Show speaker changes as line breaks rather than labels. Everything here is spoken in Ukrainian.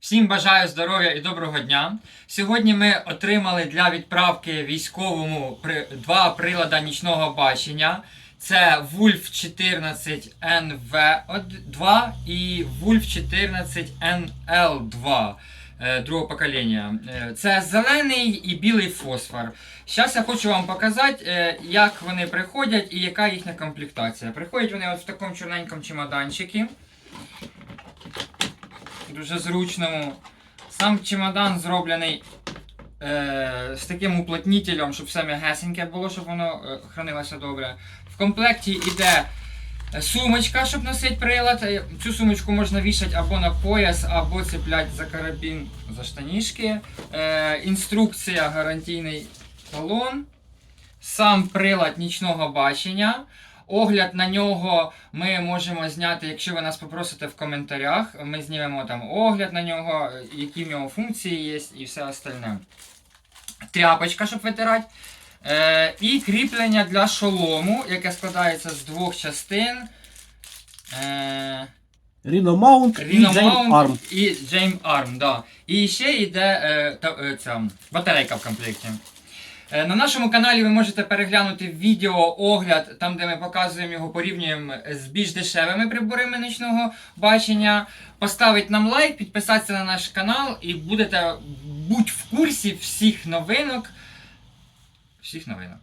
Всім бажаю здоров'я і доброго дня. Сьогодні ми отримали для відправки військовому два прилади нічного бачення. Це Wolf 14 NV2 і Wolf 14 NL2 е, другого покоління. Е, Це зелений і білий фосфор. Зараз я хочу вам показати, е, як вони приходять і яка їхня комплектація. Приходять вони от в такому чорненькому чемоданчику. Дуже зручному. Сам чемодан зроблений е, з таким уплотнителем, щоб все м'ягесеньке було, щоб воно е, хранилося добре. В комплекті йде е, сумочка, щоб носити прилад. Е, Цю сумочку можна вішати або на пояс, або цепляти за карабін за штанішки. Е, інструкція, гарантійний талон. Сам прилад нічного бачення. Огляд на нього ми можемо зняти, якщо ви нас попросите в коментарях. Ми знімемо там огляд на нього, які в нього функції є і все остальне. Тряпочка, щоб витирати. Е, і кріплення для шолому, яке складається з двох частин. Е,
Mount і
Mount
Arm.
і Jane Arm, да. І ще йде е, та, е, ця батарейка в комплекті. Е, на нашому каналі ви можете переглянути відео огляд, там де ми показуємо його, порівнюємо з більш дешевими приборами нічного бачення. Поставити нам лайк, підписатися на наш канал і будете будь в курсі всіх новинок. Всіх новинок.